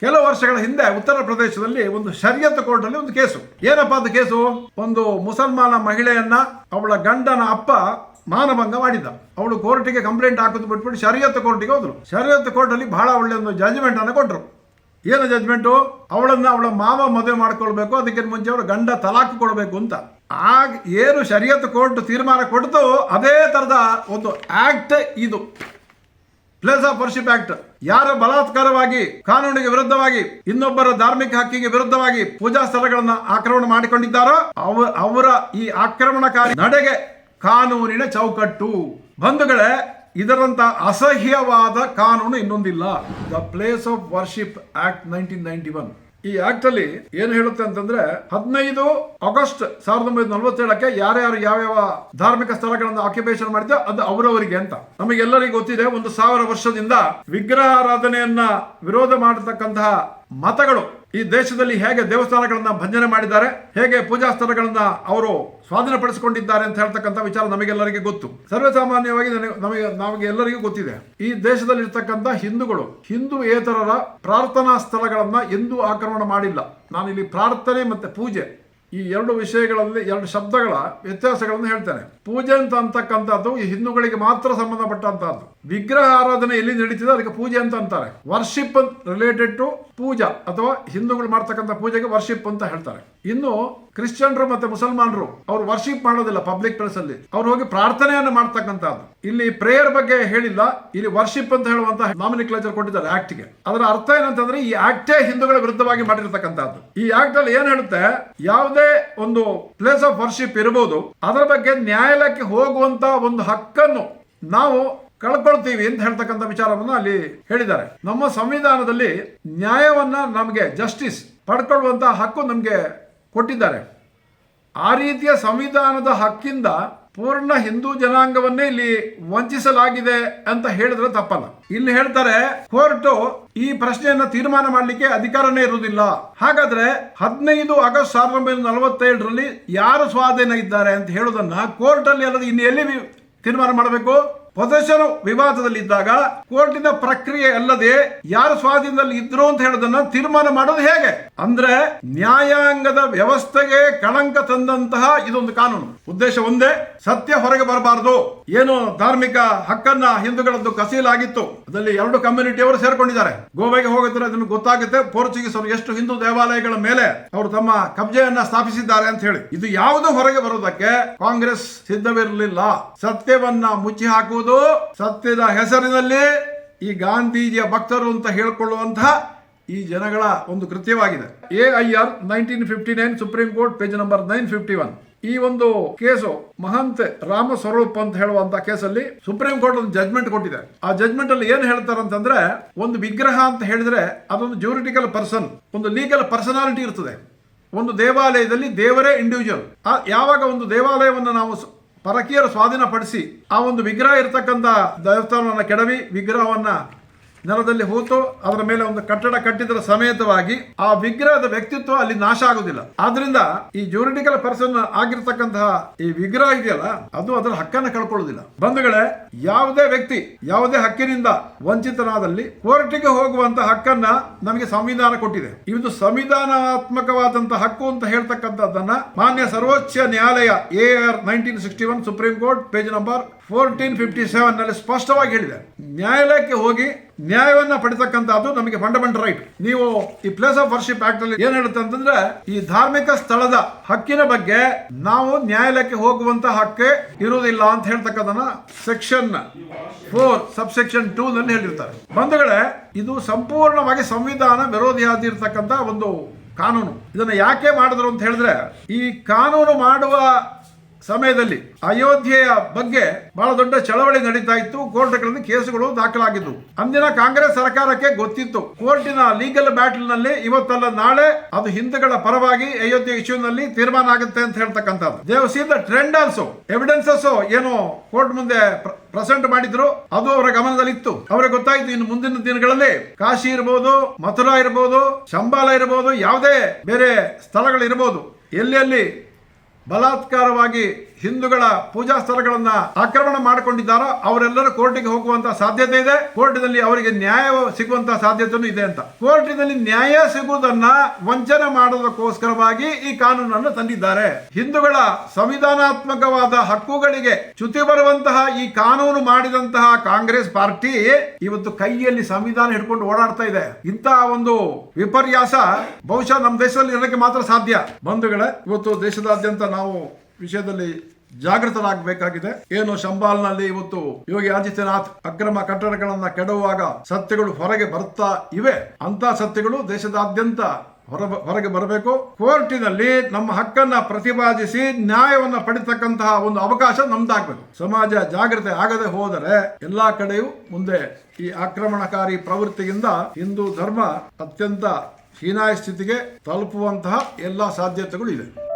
ಕೆಲವು ವರ್ಷಗಳ ಹಿಂದೆ ಉತ್ತರ ಪ್ರದೇಶದಲ್ಲಿ ಒಂದು ಶರಿಯತ್ ಕೋರ್ಟ್ ಅಲ್ಲಿ ಒಂದು ಕೇಸು. ಏನಪ್ಪ ಅದು ಕೇಸು? ಒಂದು ಮುಸಲ್ಮಾನ ಮಹಿಳೆಯನ್ನ ಅವಳ ಗಂಡನ ಅಪ್ಪ ಮಾನಭಂಗ ಮಾಡಿದ್ದ. ಅವಳು ಕೋರ್ಟಿಗೆ ಕಂಪ್ಲೇಂಟ್ ಹಾಕೋದು ಬಿಟ್ಬಿಟ್ಟು ಶರಿಯತ್ ಕೋರ್ಟಿಗೆ ಹೋದ್ರು. ಶರಿಯತ್ ಕೋರ್ಟ್ ಅಲ್ಲಿ ಬಹಳ ಒಳ್ಳೆ ಒಂದು ಜಜ್ಮೆಂಟ್ ಅನ್ನು ಕೊಟ್ಟರು ಏನು ಜಜ್ಮೆಂಟು ಅವಳನ್ನ ಅವಳ ಮಾವ ಮದುವೆ ಮಾಡ್ಕೊಳ್ಬೇಕು ಅದಕ್ಕಿಂತ ಮುಂಚೆ ಅವಳ ಗಂಡ ತಲಾಕ್ ಕೊಡಬೇಕು ಅಂತ. ಆಗ ಏನು ಶರಿಯತ್ ಕೋರ್ಟ್ ತೀರ್ಮಾನ ಕೊಡ್ತೋ ಅದೇ ತರದ ಒಂದು ಆಕ್ಟ್ ಇದು. ಪ್ಲೇಸ್ ಆಫ್ ವರ್ಷಿಪ್ ಆಕ್ಟ್ ಯಾರ ಬಲಾತ್ಕಾರವಾಗಿ, ಕಾನೂನಿಗೆ ವಿರುದ್ಧವಾಗಿ, ಇನ್ನೊಬ್ಬರ ಧಾರ್ಮಿಕ ಹಕ್ಕಿಗೆ ವಿರುದ್ಧವಾಗಿ ಪೂಜಾ ಸ್ಥಳಗಳನ್ನ ಆಕ್ರಮಣ ಮಾಡಿಕೊಂಡಿದ್ದಾರೋ, ಅವ, ಅವರ ಈ ಆಕ್ರಮಣಕಾರಿ ನಡೆಗೆ ಕಾನೂನಿನ ಚೌಕಟ್ಟು. ಬಂಧುಗಳೇ, ಇದರಂತ ಅಸಹ್ಯವಾದ ಕಾನೂನು ಇನ್ನೊಂದಿಲ್ಲ. The place of worship act nineteen ninety one ಈ ಆಕ್ಟ್ ಅಲ್ಲಿ ಏನು ಹೇಳುತ್ತೆ ಅಂತಂದ್ರೆ ಹದಿನೈದು ಆಗಸ್ಟ್ ಸಾವಿರದ ಒಂಬೈನೂರ ನಲವತ್ತೇಳಕ್ಕೆ ಯಾರ್ಯಾರು ಯಾವ್ಯಾವ ಧಾರ್ಮಿಕ ಸ್ಥಳಗಳನ್ನು ಆಕ್ಯುಪೇಷನ್ ಮಾಡಿದ್ಯೋ ಅದು ಅವರವರಿಗೆ ಅಂತ. ನಮಗೆಲ್ಲರಿಗೂ ಗೊತ್ತಿದೆ, ಒಂದು ಸಾವಿರ ವರ್ಷದಿಂದ ವಿಗ್ರಹಾರಾಧನೆಯನ್ನ ವಿರೋಧ ಮಾಡತಕ್ಕಂತಹ ಮತಗಳು ಈ ದೇಶದಲ್ಲಿ ಹೇಗೆ ದೇವಸ್ಥಾನಗಳನ್ನ ಭಂಜನೆ ಮಾಡಿದ್ದಾರೆ, ಹೇಗೆ ಪೂಜಾ ಸ್ಥಳಗಳನ್ನ ಅವರು ಸ್ವಾಧೀನಪಡಿಸಿಕೊಂಡಿದ್ದಾರೆ ಅಂತ ಹೇಳ್ತಕ್ಕಂಥ ವಿಚಾರ ನಮಗೆಲ್ಲರಿಗೆ ಗೊತ್ತು. ಸರ್ವೇಸಾಮಾನ್ಯವಾಗಿ ನಮಗೆ ನಮಗೆ ಎಲ್ಲರಿಗೂ ಗೊತ್ತಿದೆ. ಈ ದೇಶದಲ್ಲಿ ಇರ್ತಕ್ಕಂಥ ಹಿಂದೂಗಳು, ಹಿಂದೂ ಏತರರ ಪ್ರಾರ್ಥನಾ ಸ್ಥಳಗಳನ್ನ ಎಂದೂ ಆಕ್ರಮಣ ಮಾಡಿಲ್ಲ. ನಾನು ಇಲ್ಲಿ ಪ್ರಾರ್ಥನೆ ಮತ್ತೆ ಪೂಜೆ. ಈ ಎರಡು ವಿಷಯಗಳಲ್ಲಿ, ಎರಡು ಶಬ್ದಗಳ ವ್ಯತ್ಯಾಸಗಳನ್ನು ಹೇಳ್ತೇನೆ. ಪೂಜೆ ಅಂತ ಅಂತಕ್ಕಂಥದ್ದು ಈ ಹಿಂದೂಗಳಿಗೆ ಮಾತ್ರ ಸಂಬಂಧಪಟ್ಟಂತಹದ್ದು ವಿಗ್ರಹ ಆರಾಧನೆ ಎಲ್ಲಿ ನಡೀತಿದೆ ಅದಕ್ಕೆ ಪೂಜೆ ಅಂತ ಅಂತಾರೆ. ವರ್ಷಿಪ್ ರಿಲೇಟೆಡ್ ಟು ಪೂಜಾ ಅಥವಾ ಹಿಂದೂಗಳು ಮಾಡ್ತಕ್ಕಂಥ ಪೂಜೆಗೆ ವರ್ಷಿಪ್ ಅಂತ ಹೇಳ್ತಾರೆ. ಇನ್ನು ಕ್ರಿಶ್ಚಿಯನ್ರು ಮತ್ತೆ ಮುಸಲ್ಮಾನರು, ಅವರು ವರ್ಷಿಪ್ ಮಾಡೋದಿಲ್ಲ ಪಬ್ಲಿಕ್ ಪ್ಲೇಸ್ ಅಲ್ಲಿ. ಅವ್ರು ಹೋಗಿ ಪ್ರಾರ್ಥನೆಯನ್ನು ಮಾಡ್ತಕ್ಕಂಥದ್ದು. ಇಲ್ಲಿ ಪ್ರೇಯರ್ ಬಗ್ಗೆ ಹೇಳಿಲ್ಲ, ಇಲ್ಲಿ ವರ್ಷಿಪ್ ಅಂತ ಹೇಳುವಂತ ನಾಮಿನಿಕ್ಲೇಚರ್ ಕೊಟ್ಟಿದ್ದಾರೆ ಆಕ್ಟ್ಗೆ. ಅದರ ಅರ್ಥ ಏನಂತಂದ್ರೆ ಈ ಆಕ್ಟೇ ಹಿಂದೂಗಳ ವಿರುದ್ಧವಾಗಿ ಮಾಡಿರ್ತಕ್ಕಂಥದ್ದು. ಈ ಆಕ್ಟ್ ಅಲ್ಲಿ ಏನ್ ಹೇಳುತ್ತೆ, ಯಾವುದೇ ಒಂದು ಪ್ಲೇಸ್ ಆಫ್ ವರ್ಷಿಪ್ ಇರಬಹುದು ಅದರ ಬಗ್ಗೆ ನ್ಯಾಯಾಲಯಕ್ಕೆ ಹೋಗುವಂತ ಒಂದು ಹಕ್ಕನ್ನು ನಾವು ಕಳ್ಕೊಳ್ತೀವಿ ಅಂತ ಹೇಳ್ತಕ್ಕಂಥ ವಿಚಾರವನ್ನು ಅಲ್ಲಿ ಹೇಳಿದ್ದಾರೆ. ನಮ್ಮ ಸಂವಿಧಾನದಲ್ಲಿ ನ್ಯಾಯವನ್ನ ನಮಗೆ ಜಸ್ಟಿಸ್ ಪಡ್ಕೊಳ್ಳುವಂತಹ ಹಕ್ಕು ನಮಗೆ ಕೊಟ್ಟಿದ್ದಾರೆ. ಆ ರೀತಿಯ ಸಂವಿಧಾನದ ಹಕ್ಕಿಂದ ಪೂರ್ಣ ಹಿಂದೂ ಜನಾಂಗವನ್ನೇ ಇಲ್ಲಿ ವಂಚಿಸಲಾಗಿದೆ ಅಂತ ಹೇಳಿದ್ರೆ ತಪ್ಪಲ್ಲ. ಇಲ್ಲಿ ಹೇಳ್ತಾರೆ, ಕೋರ್ಟು ಈ ಪ್ರಶ್ನೆಯನ್ನ ತೀರ್ಮಾನ ಮಾಡಲಿಕ್ಕೆ ಅಧಿಕಾರನೇ ಇರುವುದಿಲ್ಲ. ಹಾಗಾದ್ರೆ ಹದಿನೈದು ಆಗಸ್ಟ್ ಸಾವಿರದ ಒಂಬೈನೂರ ನಲವತ್ತೇಳರಲ್ಲಿ ಯಾರು ಸ್ವಾಧೀನ ಇದ್ದಾರೆ? ಅಂತ ಹೇಳೋದನ್ನ ಕೋರ್ಟಲ್ಲಿ ಅಲ್ಲದೆ ಇನ್ನು ಎಲ್ಲಿ ತೀರ್ಮಾನ ಮಾಡಬೇಕು? ಪೊಸೆಷನ್ ವಿವಾದದಲ್ಲಿ ಇದ್ದಾಗ ಕೋರ್ಟಿನ ಪ್ರಕ್ರಿಯೆ ಅಲ್ಲದೆ ಯಾರು ಸ್ವಾಧೀನದಲ್ಲಿ ಇದ್ರು ಅಂತ ಹೇಳೋದನ್ನ ತೀರ್ಮಾನ ಮಾಡೋದು ಹೇಗೆ? ಅಂದ್ರೆ ನ್ಯಾಯಾಂಗದ ವ್ಯವಸ್ಥೆಗೆ ಕಳಂಕ ತಂದಂತಹ ಇದೊಂದು ಕಾನೂನು. ಉದ್ದೇಶ ಒಂದೇ, ಸತ್ಯ ಹೊರಗೆ ಬರಬಾರದು. ಏನು ಧಾರ್ಮಿಕ ಹಕ್ಕನ್ನ ಹಿಂದೂಗಳದ್ದು ಕಸೀಲಾಗಿತ್ತು. ಅದರಲ್ಲಿ ಎರಡು ಕಮ್ಯುನಿಟಿಯವರು ಸೇರ್ಕೊಂಡಿದ್ದಾರೆ. ಗೋವಾಗೆ ಹೋಗಿದ್ರೆ ಅದನ್ನು ಗೊತ್ತಾಗುತ್ತೆ ಪೋರ್ಚುಗೀಸ್ ಅವರು ಎಷ್ಟು ಹಿಂದೂ ದೇವಾಲಯಗಳ ಮೇಲೆ ಅವರು ತಮ್ಮ ಕಬ್ಜೆಯನ್ನ ಸ್ಥಾಪಿಸಿದ್ದಾರೆ ಅಂತ ಹೇಳಿ. ಇದು ಯಾವುದು ಹೊರಗೆ ಬರೋದಕ್ಕೆ ಕಾಂಗ್ರೆಸ್ ಸಿದ್ಧವಿರಲಿಲ್ಲ. ಸತ್ಯವನ್ನ ಮುಚ್ಚಿ ಹಾಕುವುದು ಸತ್ಯದ ಹೆಸರಿನಲ್ಲಿ ಈ ಗಾಂಧೀಜಿಯ ಭಕ್ತರು ಅಂತ ಹೇಳಿಕೊಳ್ಳುವಂತಹ ಈ ಜನಗಳ ಒಂದು ಕೃತ್ಯವಾಗಿದೆ. A I R nineteen fifty nine supreme court page number nine fifty one ಈ ಒಂದು ಕೇಸು ಮಹಂತ್ ರಾಮ ಸ್ವರೂಪ್ ಅಂತ ಹೇಳುವಂತ ಕೇಸಲ್ಲಿ ಸುಪ್ರೀಂ ಕೋರ್ಟ್ ಒಂದು ಜಜ್ಮೆಂಟ್ ಕೊಟ್ಟಿದೆ. ಆ ಜಜ್ಮೆಂಟ್ ಅಲ್ಲಿ ಏನ್ ಹೇಳ್ತಾರೆ ಅಂತಂದ್ರೆ ಒಂದು ವಿಗ್ರಹ ಅಂತ ಹೇಳಿದ್ರೆ ಅದೊಂದು ಜ್ಯೂರಿಟಿಕಲ್ ಪರ್ಸನ್ ಒಂದು ಲೀಗಲ್ ಪರ್ಸನಾಲಿಟಿ ಇರ್ತದೆ. ಒಂದು ದೇವಾಲಯದಲ್ಲಿ ದೇವರೇ ಇಂಡಿವಿಜುವಲ್ ಯಾವಾಗ ಒಂದು ದೇವಾಲಯವನ್ನು ನಾವು ಪರಕೀಯರು ಸ್ವಾಧೀನಪಡಿಸಿ ಆ ಒಂದು ವಿಗ್ರಹ ಇರತಕ್ಕಂಥ ದೇವಸ್ಥಾನವನ್ನು ಕೆಡವಿ ವಿಗ್ರಹವನ್ನ ನೆಲದಲ್ಲಿ ಹೂತು, ಅದರ ಮೇಲೆ ಒಂದು ಕಟ್ಟಡ ಕಟ್ಟಿದರ ಸಮೇತವಾಗಿ ಆ ವಿಗ್ರಹದ ವ್ಯಕ್ತಿತ್ವ ಅಲ್ಲಿ ನಾಶ ಆಗುದಿಲ್ಲ ಆದ್ರಿಂದ ಈ ಜೂರಿಟಿಕಲ್ ಪರ್ಸನ್ ಆಗಿರ್ತಕ್ಕಂತಹ ಈ ವಿಗ್ರಹ ಇದೆಯಲ್ಲ, ಅದು ಅದರ ಹಕ್ಕನ್ನು ಕಳ್ಕೊಳ್ಳುವುದಿಲ್ಲ. ಬಂಧುಗಳೇ, ಯಾವುದೇ ವ್ಯಕ್ತಿ ಯಾವುದೇ ಹಕ್ಕಿನಿಂದ ವಂಚಿತನಾದಲ್ಲಿ ಕೋರ್ಟಿಗೆ ಹೋಗುವಂತ ಹಕ್ಕನ್ನ ನಮಗೆ ಸಂವಿಧಾನ ಕೊಟ್ಟಿದೆ. ಇದು ಸಂವಿಧಾನಾತ್ಮಕವಾದಂತಹ ಹಕ್ಕು ಅಂತ ಹೇಳ್ತಕ್ಕಂಥದ್ದನ್ನ ಮಾನ್ಯ ಸರ್ವೋಚ್ಚ ನ್ಯಾಯಾಲಯ A R nineteen sixty one supreme court page number fourteen fifty ಸೆವೆನ್ನಲ್ಲಿ ಸ್ಪಷ್ಟವಾಗಿ ಹೇಳಿದೆ. ನ್ಯಾಯಾಲಯಕ್ಕೆ ಹೋಗಿ ನ್ಯಾಯವನ್ನ ಪಡಿತಕ್ಕಂಥದ್ದು ನಮಗೆ ಫಂಡಮೆಂಟಲ್ ರೈಟ್ ನೀವು ಈ ಪ್ಲೇಸ್ ಆಫ್ ವರ್ಷಿಪ್ ಆಕ್ಟ್ ಅಲ್ಲಿ ಏನ್ ಹೇಳುತ್ತೆ ಅಂತಂದ್ರೆ, ಈ ಧಾರ್ಮಿಕ ಸ್ಥಳದ ಹಕ್ಕಿನ ಬಗ್ಗೆ ನಾವು ನ್ಯಾಯಾಲಯಕ್ಕೆ ಹೋಗುವಂತ ಹಕ್ಕೆ ಇರುವುದಿಲ್ಲ ಅಂತ ಹೇಳ್ತಕ್ಕಂಥ section four sub section two ನಲ್ಲಿ ಹೇಳಿರ್ತಾರೆ. ಬಂಧುಗಳೇ, ಇದು ಸಂಪೂರ್ಣವಾಗಿ ಸಂವಿಧಾನ ವಿರೋಧಿಯಾಗಿರ್ತಕ್ಕಂಥ ಒಂದು ಕಾನೂನು. ಇದನ್ನ ಯಾಕೆ ಮಾಡಿದ್ರು ಅಂತ ಹೇಳಿದ್ರೆ, ಈ ಕಾನೂನು ಮಾಡುವ ಸಮಯದಲ್ಲಿ ಅಯೋಧ್ಯೆಯ ಬಗ್ಗೆ ಬಹಳ ದೊಡ್ಡ ಚಳವಳಿ ನಡೀತಾ ಇತ್ತು. ಕೋರ್ಟ್ಗಳಲ್ಲಿ ಕೇಸುಗಳು ದಾಖಲಾಗಿದ್ದವು ಅಂದಿನ ಕಾಂಗ್ರೆಸ್ ಸರ್ಕಾರಕ್ಕೆ ಗೊತ್ತಿತ್ತು. ಕೋರ್ಟಿನ ಲೀಗಲ್ ಬ್ಯಾಟಲ್ನಲ್ಲಿ ಇವತ್ತಲ್ಲ, ನಾಳೆ ಅದು ಹಿಂದೂಗಳ ಪರವಾಗಿ ಅಯೋಧ್ಯೆ ಇಶ್ಯೂನಲ್ಲಿ ತೀರ್ಮಾನ ಆಗುತ್ತೆ ಅಂತ ಹೇಳ್ತಕ್ಕಂಥದ್ದು. They've see the trend also evidences ಏನು ಕೋರ್ಟ್ ಮುಂದೆ ಪ್ರೆಸೆಂಟ್ ಮಾಡಿದ್ರು. ಅದು ಅವರ ಗಮನದಲ್ಲಿತ್ತು. ಅವರಿಗೆ ಗೊತ್ತಾಯ್ತು, ಇನ್ನು ಮುಂದಿನ ದಿನಗಳಲ್ಲಿ ಕಾಶಿ ಇರಬಹುದು ಮಥುರಾ ಇರಬಹುದು ಶಂಬಾಲ ಇರಬಹುದು ಯಾವುದೇ ಬೇರೆ ಸ್ಥಳಗಳಿರ್ಬೋದು. ಎಲ್ಲಿ ಅಲ್ಲಿ ಬಲಾತ್ಕಾರವಾಗಿ ಹಿಂದೂಗಳ ಪೂಜಾ ಸ್ಥಳಗಳನ್ನ ಆಕ್ರಮಣ ಮಾಡಿಕೊಂಡಿದ್ದಾರೋ ಅವರೆಲ್ಲರೂ ಕೋರ್ಟಿಗೆ ಹೋಗುವಂತ ಸಾಧ್ಯತೆ ಇದೆ. ಕೋರ್ಟಿನಲ್ಲಿ ಅವರಿಗೆ ನ್ಯಾಯ ಸಿಗುವಂತ ಸಾಧ್ಯತೆಯೂ ಇದೆ ಅಂತ. ಕೋರ್ಟಿನಲ್ಲಿ ನ್ಯಾಯ ಸಿಗುವುದನ್ನ ವಂಚನೆ ಮಾಡೋದಕ್ಕೋಸ್ಕರವಾಗಿ ಈ ಕಾನೂನನ್ನು ತಂದಿದ್ದಾರೆ. ಹಿಂದೂಗಳ ಸಂವಿಧಾನಾತ್ಮಕವಾದ ಹಕ್ಕುಗಳಿಗೆ ಚ್ಯುತಿ ಬರುವಂತಹ ಈ ಕಾನೂನು ಮಾಡಿದಂತಹ ಕಾಂಗ್ರೆಸ್ ಪಾರ್ಟಿ ಇವತ್ತು ಕೈಯಲ್ಲಿ ಸಂವಿಧಾನ ಹಿಡ್ಕೊಂಡು ಓಡಾಡ್ತಾ ಇದೆ. ಇಂತಹ ಒಂದು ವಿಪರ್ಯಾಸ ಬಹುಶಃ ನಮ್ಮ ದೇಶದಲ್ಲಿ ಇರೋಕ್ಕೆ ಮಾತ್ರ ಸಾಧ್ಯ. ಬಂಧುಗಳೇ, ಇವತ್ತು ದೇಶದಾದ್ಯಂತ ನಾವು ವಿಷಯದಲ್ಲಿ ಜಾಗೃತರಾಗಬೇಕಾಗಿದೆ. ಏನು ಶಂಬಾಲ್ನಲ್ಲಿ ಇವತ್ತು ಯೋಗಿ ಆದಿತ್ಯನಾಥ್ ಅಕ್ರಮ ಕಟ್ಟಡಗಳನ್ನ ಕೆಡುವಾಗ ಸತ್ಯಗಳು ಹೊರಗೆ ಬರ್ತಾ ಇವೆ. ಅಂತ ಸತ್ಯಗಳು ದೇಶದಾದ್ಯಂತ ಹೊರ ಹೊರಗೆ ಬರಬೇಕು. ಕೋರ್ಟಿನಲ್ಲಿ ನಮ್ಮ ಹಕ್ಕನ್ನ ಪ್ರತಿಪಾದಿಸಿ ನ್ಯಾಯವನ್ನ ಪಡಿತಕ್ಕಂತಹ ಒಂದು ಅವಕಾಶ ನಮ್ದಾಗಬೇಕು. ಸಮಾಜ ಜಾಗೃತಿ ಆಗದೆ ಹೋದರೆ ಎಲ್ಲಾ ಕಡೆಯೂ ಮುಂದೆ ಈ ಆಕ್ರಮಣಕಾರಿ ಪ್ರವೃತ್ತಿಯಿಂದ ಹಿಂದೂ ಧರ್ಮ ಅತ್ಯಂತ ಹೀನಾಯ ಸ್ಥಿತಿಗೆ ತಲುಪುವಂತಹ ಎಲ್ಲಾ ಸಾಧ್ಯತೆಗಳು ಇದೆ